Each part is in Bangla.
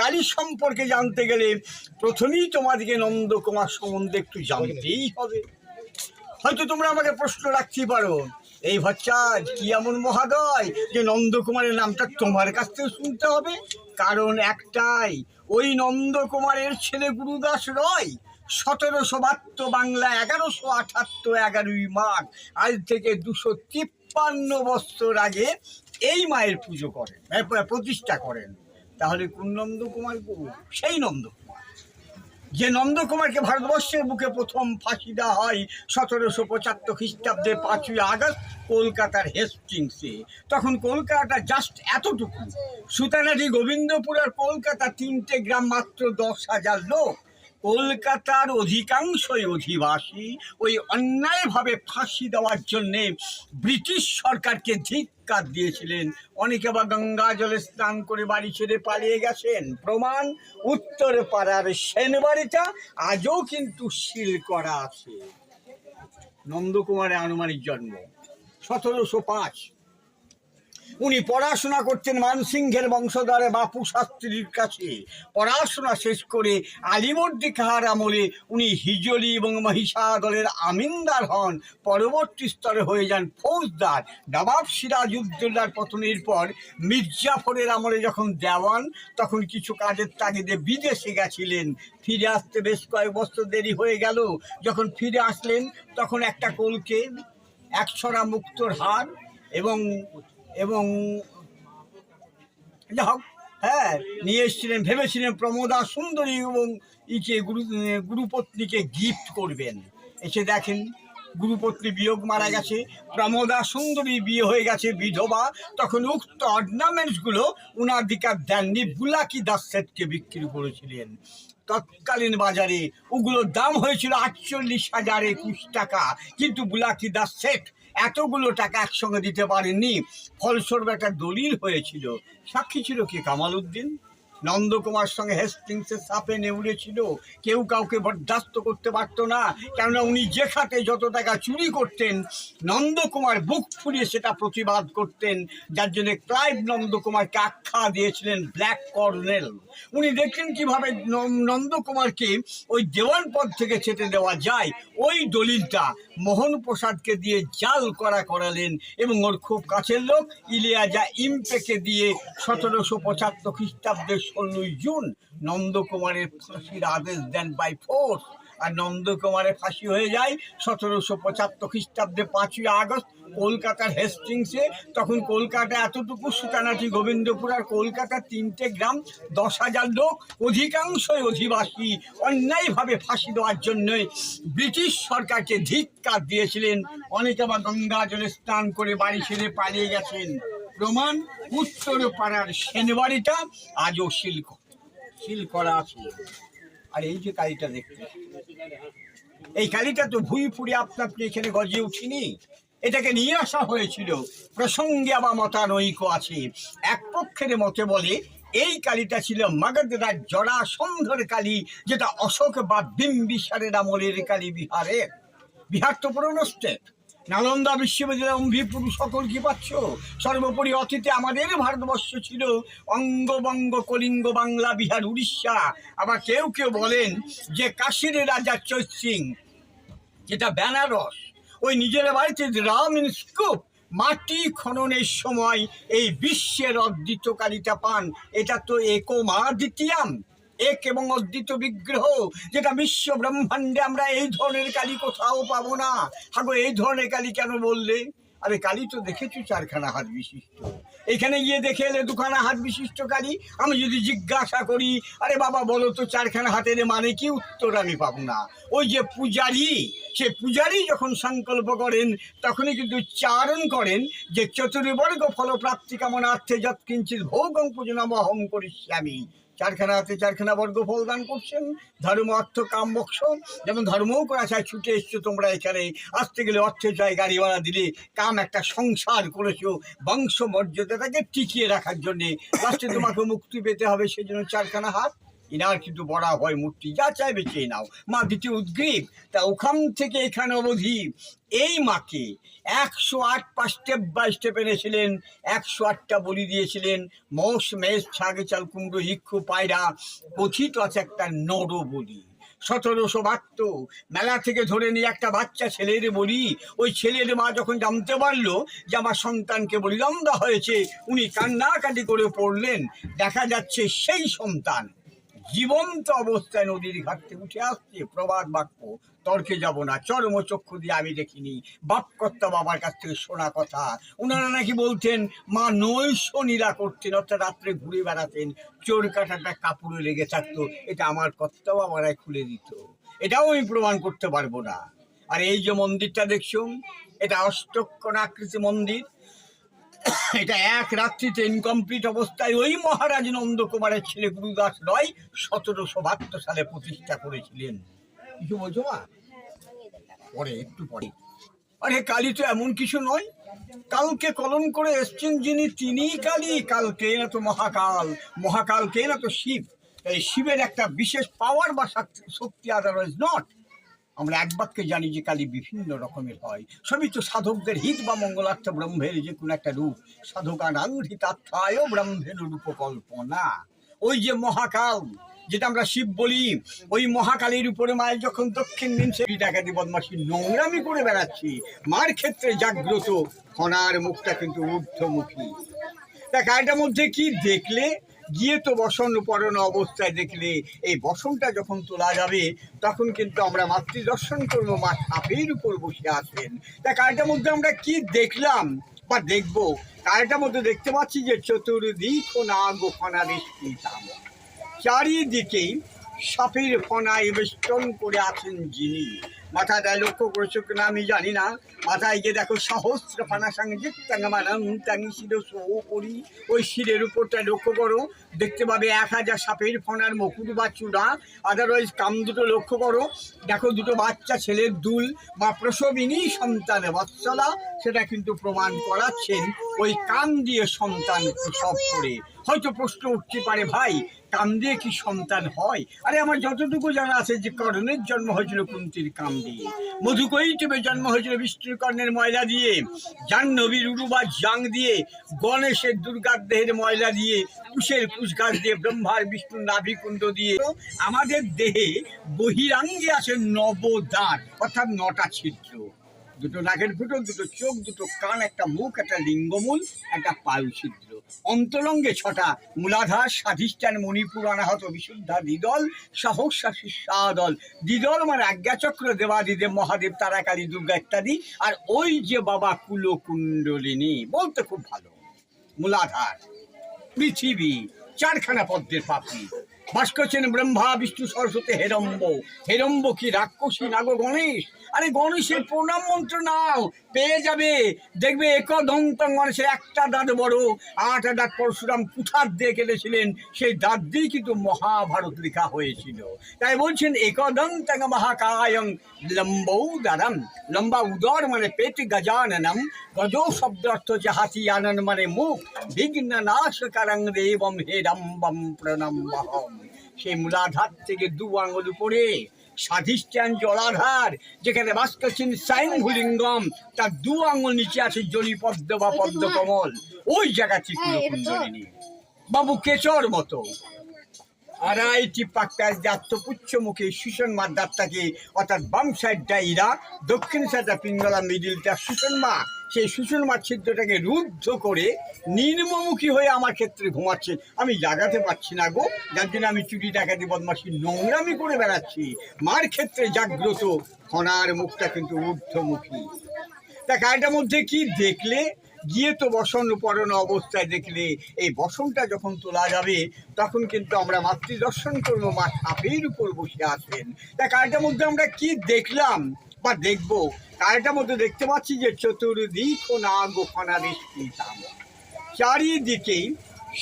কালী সম্পর্কে জানতে গেলে প্রথমেই তোমাদেরকে নন্দকুমার সম্বন্ধে একটু জানতেই হবে। হয়তো তোমরা আমাকে প্রশ্ন রাখতেই পারো, এই ভচ্চাজ কি এমন মহাদয় যে নন্দকুমারের নামটা তোমার কাছ থেকে শুনতে হবে? কারণ একটাই, ওই নন্দকুমারের ছেলে গুরুদাস রয় সতেরোশো বাহাত্তর বাংলা এগারোশো আঠাত্তর এগারোই মাঘ, আজ থেকে দুশো তিপ্পান্ন বছর আগে এই মায়ের পুজো করেন প্রতিষ্ঠা করেন। তাহলে কোন নন্দকুমার সেই নন্দকুমার। যে নন্দকুমারকে ভারতবর্ষের বুকে প্রথম ফাঁসি দেওয়া হয় সতেরোশো পঁচাত্তর খ্রিস্টাব্দে পাঁচই আগস্ট কলকাতার হেস্টিংসে। তখন কলকাতা জাস্ট এতটুকু। সুতানাটি গোবিন্দপুরের কলকাতা তিনটে গ্রাম মাত্র দশ হাজার লোক। কলকাতার অধিকাংশই অধিবাসী ওই অন্যায়ভাবে ফাঁসি দেওয়ার জন্যে ব্রিটিশ সরকারকে ধিক্কার দিয়েছিলেন। অনেকে বা গঙ্গা জলে স্নান করে বাড়ি ছেড়ে পালিয়ে গেছেন। প্রমাণ, উত্তর পাড়ার সেনবাড়িটা আজও কিন্তু সিল করা আছে। নন্দকুমারের আনুমানিক জন্ম, সতেরোশো পাঁচ। উনি পড়াশোনা করতেন মানসিংহের বংশধরে বাপু শাস্ত্রীর কাছে। পড়াশোনা শেষ করে আলিবর্দী খাহার আমলে উনি হিজলি এবং মহিষাদলের আমিনদার হন। পরবর্তী স্তরে হয়ে যান ফৌজদার। নবাব সিরাজউদ্দৌলার পতনের পর মির্জাফরের আমলে যখন দেওয়ান, তখন কিছু কাজের তাগিদে বিদেশে গেছিলেন। ফিরে আসতে বেশ কয়েক বছর দেরি হয়ে গেল। যখন ফিরে আসলেন, তখন একটা কলকে একছড়া মুক্তর হার এবং এবং যা হোক হ্যাঁ নিয়ে এসেছিলেন, ভেবেছিলেন প্রমোদা সুন্দরী এবং ইকে গুরু, গুরুপত্নীকে গিফট করবেন। এসে দেখেন, গুরুপত্নী বিয়োগ মারা গেছে, প্রমোদা সুন্দরী বিয়ে হয়ে গেছে, বিধবা। তখন উক্ত অর্নামেন্টসগুলো উনার দিকে দেননি, বুলাকি দাস সেটকে বিক্রি করেছিলেন। তৎকালীন বাজারে ওগুলোর দাম হয়েছিল আটচল্লিশ হাজার একুশ টাকা, কিন্তু বুলাকি দাস সেট এতগুলো টাকা একসঙ্গে দিতে পারেননি। ফলস্বরূপ একটা দলিল হয়েছিল। সাক্ষী ছিল কি? কামাল উদ্দিন? নন্দকুমার সঙ্গে হেস্টিংসের সাপে নেউড়েছিল কেউ কাউকে বরদাস্ত করতে পারতো না, কেননা উনি যে খাতে যত টাকা চুরি করতেন, নন্দকুমার বুক ফুলিয়ে সেটা প্রতিবাদ করতেন। যার জন্য ক্লাইভ নন্দকুমারকে আখ্যা দিয়েছিলেন ব্ল্যাক কর্নেল। উনি দেখলেন কীভাবে নন্দকুমারকে ওই দেওয়ান পদ থেকে ছেটে দেওয়া যায়। ওই দলিলটা মোহন প্রসাদকে দিয়ে জাল করা করালেন এবং ওর খুব কাছের লোক ইলিয়াজা ইমপেকে দিয়ে সতেরোশো পঁচাত্তর খ্রিস্টাব্দের ষোলোই জুন নন্দকুমারের ফাঁসির আদেশ দেন বাই ফোর্স আর নন্দকুমারের ফাঁসি হয়ে যায় সতেরোশো পঁচাত্তর খ্রিস্টাব্দে পাঁচই আগস্ট কলকাতার হেস্টিংসে। তখন কলকাতা এতটুকু সুতানাটি গোবিন্দপুর আর কলকাতার তিনটে গ্রাম, দশ হাজার লোক, অধিকাংশই অধিবাসী, অন্যায়ভাবে ফাঁসি দেওয়ার জন্য ব্রিটিশ সরকারকে ধিক্কার দিয়েছিলেন। অনেকে আবার গঙ্গা জলে স্নান করে বাড়ি ছেড়ে পালিয়ে গেছেন। প্রমাণ উত্তর পাড়ার সেনবাড়িটা আজও শিল্প শিল করা আছে। আর এই যে কালিটা দেখতে। এই কালিটা তো ভুই ফুড়ে আপনা আপনি এখানে গজে উঠিনি। এটাকে নিয়ে আসা হয়েছিল। প্রসঙ্গে আবার মতানৈক আছে। এক পক্ষের মতে বলে, এই কালীটা ছিল মাগধরাজ জড়া সন্ধর কালী, যেটা অশোক বা বিম্বিসারের আমলের কালী বিহারের। বিহার তো পুরনো স্টেট। নালন্দা বিশ্ববিদ্যালয় অম্বিপুর সকল কি পাচ্ছ? সর্বোপরি অতীতে আমাদের ভারতবর্ষ ছিল অঙ্গবঙ্গ কলিঙ্গ বাংলা, বিহার, উড়িষ্যা। আবার কেউ কেউ বলেন যে কাশীর রাজা চৈত সিং, যেটা বেনারস, ওই নিজের বাড়িতে রাম স্কুপ, মাটি খননের সময় এই বিশ্বের অদ্বিত কালিটা পান। এটা তো একমা দ্বিতীয়াম এক এবং অদ্বিত বিগ্রহ, যেটা বিশ্ব ব্রহ্মাণ্ডে আমরা এই ধরনের কালী কোথাও পাবো না। হাগো, এই ধরনের কালী কেন বললে? আরে, কালী তো দেখেছি চারখানা হাত বিশিষ্ট। এখানে গিয়ে দেখে এলে দুখানা হাত বিশিষ্ট কালী। আমি যদি জিজ্ঞাসা করি, আরে বাবা, বলো তো চারখানা হাতের মানে কি? উত্তর আমি পাবো না। ওই যে পূজারি, সে পূজারি যখন সংকল্প করেন, তখনই কিন্তু চারণ করেন যে চতুর্বর্গ ফলপ্রাপ্তি কামনার্থে যৎকিঞ্চিত ভোগং পূজনম অহম করিষ্যামি। চারখানা হাতে চারখানা বর্গ ফল দান করছেন। ধর্ম, অর্থ, কাম বক্স যেমন ধর্মও করা চায় ছুটে এসছো তোমরা এখানে। আসতে গেলে অর্থে চাই গাড়িওয়ালা দিলে কাম একটা সংসার করেছ বংশ মর্যাদাটাকে টিকিয়ে রাখার জন্যে। লাস্টে তোমাকে মুক্তি পেতে হবে সেই জন্য চারখানা হাত। ইনার কিন্তু বড়া হয় মূর্তি, যা চাইবে চেয়ে নাও। মা দ্বিতীয় উদ্গ্রীব, তা ওখান থেকে এখানে অবধি এই মাকে একশো আট পা স্টেপ বাই স্টেপ এনেছিলেন, একশো আটটা বলি দিয়েছিলেন মোষ মেষ, ছাগে, চাল, কুমড়ো, হিক্ষু, পায়রা কথিত আছে একটা নর বলি। সতেরোশো বাহাত্তর, মেলা থেকে ধরে নিয়ে একটা বাচ্চা ছেলের বলি, ওই ছেলের মা যখন জানতে পারল যে আমার সন্তানকে বলিলাম দেওয়া হয়েছে, উনি কান্নাকাটি করে পড়লেন। দেখা যাচ্ছে সেই সন্তান জীবন্ত অবস্থায় নদীর ঘাট থেকে উঠে আসছে প্রবাদ বাক্য। তর্কে যাব না, চরম চক্ষু দিয়ে আমি দেখিনি। বাপকর্তা বাবার কাছ থেকে শোনা কথা। ওনারা নাকি বলতেন, মা নৈশ নীলা করতেন, অর্থাৎ রাত্রে ঘুরে বেড়াতেন। চোর কাটাটা কাপড়ে লেগে থাকতো, এটা আমার কর্তা বাবারাই খুলে দিত। এটাও আমি প্রমাণ করতে পারব না। আর এই যে মন্দিরটা দেখছ, এটা অষ্টকোণ আকৃতি মন্দির। এটা এক রাত্রিতে ইনকমপ্লিট অবস্থায় ওই মহারাজ নন্দকুমারের ছেলে গুরুদাস রয় সতেরোশো বাহাত্তর সালে প্রতিষ্ঠা করেছিলেন। কিছু বলছো মা পরে, একটু পরে। আরে কালী তো এমন কিছু নয়। কালকে কলন করে এসছেন যিনি তিনি কালী কালকে না তো মহাকাল। মহাকালকে না তো শিব। এই শিবের একটা বিশেষ পাওয়ার বা শাক্তি- শক্তি আদারওয়াইজ নট আমরা এক বাক্যে জানি যে কালী বিভিন্ন রকমের হয়। সবই তো সাধকদের হিত বা মঙ্গলার্থ ব্রহ্মের যে কোনো একটা রূপ। সাধকানাং হিতার্থায় ব্রহ্মের রূপকল্পনা। ওই যে মহাকাল, যেটা আমরা শিব বলি, ওই মহাকালীর উপরে মায়ের যখন দক্ষিণ দিন সেই ডাকাতি বদমাসি নোংরামি করে বেড়াচ্ছি, মার ক্ষেত্রে জাগ্রত ফনার মুখটা কিন্তু ঊর্ধ্বমুখী। তা গাড়িটার মধ্যে কি দেখলে? গিয়ে তো বসন পরন অবস্থায় দেখলে এই বসনটা যখন তোলা যাবে, তখন কিন্তু আমরা মাতৃ দর্শন করব, মা সাপের উপর বসে আছেন। তা গাড়িটার মধ্যে আমরা কি দেখলাম বা দেখব? গাড়িটার মধ্যে দেখতে পাচ্ছি যে চতুর্দিক না গোফানা বিস্তৃতাম চারিদিকেই সাপের ফনায় বেষ্টন করে আছেন যিনি। মাথাটায় লক্ষ্য করেছ কিনা আমি জানি না। মাথায় গিয়ে দেখো সহস্র ফানা সঙ্গে টাঙ্গামানাম টাঙ্গি শির করি। ওই শিরের উপরটা লক্ষ্য করো। দেখতে পাবে এক হাজার সাপের ফনার মুকুট বা চূড়া। আদারওয়াইজ কাম দুটো লক্ষ্য করো। দেখো দুটো বাচ্চা ছেলের দুল বা প্রসবিনী সন্তানে, বৎসলা। সেটা কিন্তু প্রমাণ করাচ্ছেন ওই কাম দিয়ে সন্তান প্রসব করে। হয়তো প্রশ্ন উঠতে পারে, ভাই কাম দিয়ে কি সন্তান হয়? আরে, আমার যতটুকু জানা আছে যে কর্ণের জন্ম হয়েছিল কুন্তির কাম দিয়ে মধুকৈটবে জন্ম হয়েছিল বিষ্ণুর কর্ণের ময়লা দিয়ে। জাহ্নবীর উরুবা জাং দিয়ে, গণেশের দুর্গার দেহের ময়লা দিয়ে, কুশের কুশ গাছ দিয়ে, ব্রহ্মার বিষ্ণুর নাভিকুণ্ড দিয়ে। আমাদের দেহে বহিরাঙ্গে আছে নবদাঁত অর্থাৎ নটা ছিদ্র। দুটো নাকের ফুটো দুটো চোখ, দুটো কান, একটা মুখ, একটা লিঙ্গমূল, একটা পায়ু ছিদ্র অন্তরঙ্গে ছটা মূলাধার, স্বাধিষ্ঠান, মণিপুর, অনাহত, বিশুদ্ধা, দ্বিদল সহস্রা দল দ্বিদল মানে আজ্ঞাচক্র, দেবাদিদেব, মহাদেব, তারাকালী, দুর্গা ইত্যাদি। আর ওই যে বাবা কুলকুণ্ডলিনী, বলতে খুব ভালো। মূলাধার, পৃথিবী, চারখানা পদ্মের পাপড়ি। বাস করছেন ব্রহ্মা, বিষ্ণু সরস্বতী, হেরম্ব। হেরম্ব কি রাক্ষসী নাগো গণেশ? আরে গণেশের প্রণাম মন্ত্র নাও, পেয়ে যাবে। দেখবে একদন্তং গণেশের একটা দাঁত বড়, আট দাঁত পরশুরাম কুঠার দিয়ে কেটেছিলেন। সেই দাঁত দিয়ে কিন্তু মহাভারত লেখা হয়েছিল। তাই বলছেন একদন্তং মহাকায়ং লম্বৌ দারাম লম্বা উদর মানে পেট গজাননম। গজ শব্দ অর্থ হচ্ছে হাতি আনন মানে মুখ। বিঘ্ন নাশ কারং দেবম হেরম্বম প্রণম্বহম। সেই মূলাধার থেকে দু আঙুল উপরে স্বাধিষ্ঠান জলাধার যেখানে বাস করছেন সাইনভুলিঙ্গম তার দু আঙুল নিচে আছে জলি পদ্ম বা পদ্ম কমল ওই জায়গা চিত্র কুণ্ডলিনী বাবু কেচর মতো। আড়াইটি পাক্কায় দাত্তপুচ্ছ মুখে মার দাঁতটাকে অর্থাৎ বাম সাইডটা ইরা, দক্ষিণ সাইডটা পিঙ্গলা, মিডিলটা সুষণ মা। সেই সুষণ মার ছিদ্রটাকে রুদ্ধ করে নির্মমুখী হয়ে আমার ক্ষেত্রে ঘুমাচ্ছে। আমি জাগাতে পারছি না গো, যার জন্য আমি চুরি, ডাকাতি বদমাসি নোংরামি করে বেড়াচ্ছি। মার ক্ষেত্রে জাগ্রত ফনার মুখটা কিন্তু ঊর্ধ্বমুখী তা গাড়িটার মধ্যে কি দেখলে? গিয়ে তো বসন পরন অবস্থায় দেখলে এই বসনটা যখন তোলা যাবে, তখন কিন্তু আমরা মাতৃ দর্শন করব, মা সাপের উপর বসে আছেন। তা গাড়িটার মধ্যে আমরা কি দেখলাম বা দেখব? গাড়িটার মধ্যে দেখতে পাচ্ছি যে চতুর্দিক না গোফানা বিস্তৃতাম চারিদিকেই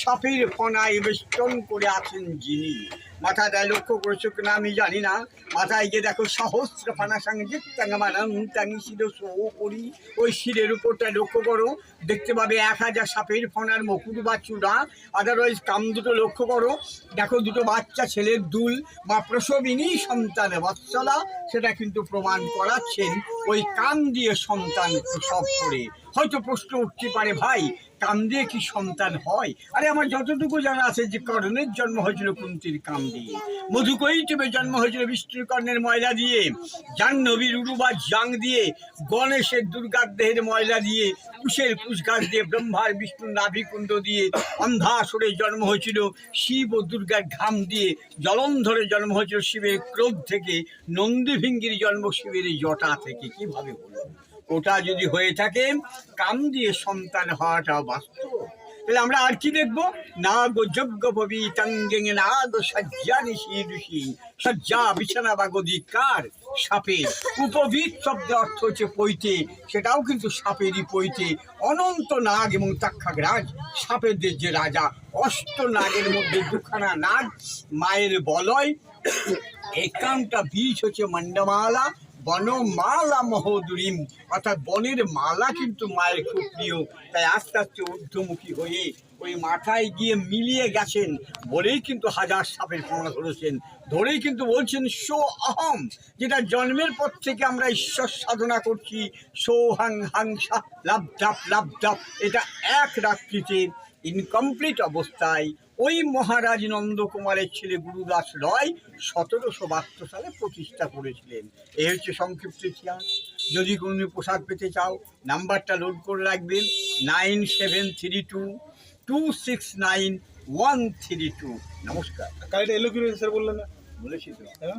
সাপের ফনায় বেষ্টন করে আছেন যিনি। মাথাটায় লক্ষ্য করেছ কিনা আমি জানি না। মাথায় যে দেখো সহস্র ফানা সঙ্গে টাঙ্গামারাম টাঙ্গি শির সো করি। ওই শিরের উপরটা লক্ষ্য করো, দেখতে পাবে এক হাজার সাপের ফনার মুকুট বা চূড়া। আদারওয়াইজ কাম দুটো লক্ষ্য করো। দেখো দুটো বাচ্চা ছেলের দুল বা প্রসবিনী সন্তান, বৎসলা। সেটা কিন্তু প্রমাণ করাচ্ছেন ওই কান দিয়ে সন্তান প্রসব করে। হয়তো প্রশ্ন উঠতে পারে, ভাই, কাম দিয়ে কি সন্তান হয়? আরে, আমার যতটুকু জানা আছে যে কর্ণের জন্ম হয়েছিল কুন্তির কাম দিয়ে। মধুকৈটবে জন্ম হয়েছিল বিষ্ণুর কর্ণের ময়লা দিয়ে। জাহ্নবীর উরুবা জাং দিয়ে, গণেশের দুর্গার দেহের ময়লা দিয়ে, কুশের কুশ গাছ দিয়ে, ব্রহ্মার বিষ্ণুর নাভিকুণ্ড দিয়ে অন্ধাসুরের জন্ম হয়েছিল, শিব ও দুর্গার ঘাম দিয়ে। জলন্ধরে জন্ম হয়েছিল শিবের ক্রোধ থেকে, নন্দীভিঙ্গির জন্ম শিবের জটা থেকে। কীভাবে হলো? ওটা যদি হয়ে থাকে, কাম দিয়ে সন্তান হওয়াটা বাস্তব। তাহলে আমরা আর কি দেখব? নাগ যজ্ঞ পবি তঙ্গে নাগ সজ্জা নিশি ঋষি সজ্জা বিছানা বা গদিকার সাপের উপবিদ শব্দ অর্থ হচ্ছে পৈতে। সেটাও কিন্তু সাপেরই পৈতে। অনন্ত নাগ এবং তাক্ষাগ্রাজ সাপেরদের যে রাজা। অষ্ট নাগের মধ্যে দুখানা নাগ, মায়ের বলয়। একান্নটা বীজ হচ্ছে মন্ডমালা বনমালা মহোদরিম। অর্থাৎ বনের মালা কিন্তু মায়ের খুব প্রিয়। তাই আস্তে আস্তে ঊর্ধ্বমুখী হয়ে ওই মাথায় গিয়ে মিলিয়ে গেছেন বলেই কিন্তু হাজার সাপের প্রমাণ ধরেছেন। ধরেই কিন্তু বলছেন, সো অহম, যেটা জন্মের পর থেকে আমরা ঈশ্বর সাধনা করছি, সো হাং হাংসা লাভ ডাপ লাভ ডাপ এটা এক রাত্রিতে ইনকমপ্লিট অবস্থায় ওই মহারাজ নন্দকুমারের ছেলে গুরুদাস রয় সতেরোশো বাহাত্তর সালে প্রতিষ্ঠা করেছিলেন। এ হচ্ছে সংক্ষিপ্ত ইতিহাস। যদি কোনো প্রসাদ পেতে চাও নাম্বারটা লোড করে রাখবেন। Nine seven three two two six nine one three two. নমস্কার। কালটা এলো কি স্যার বললেন না? বলেছি তো। হ্যাঁ?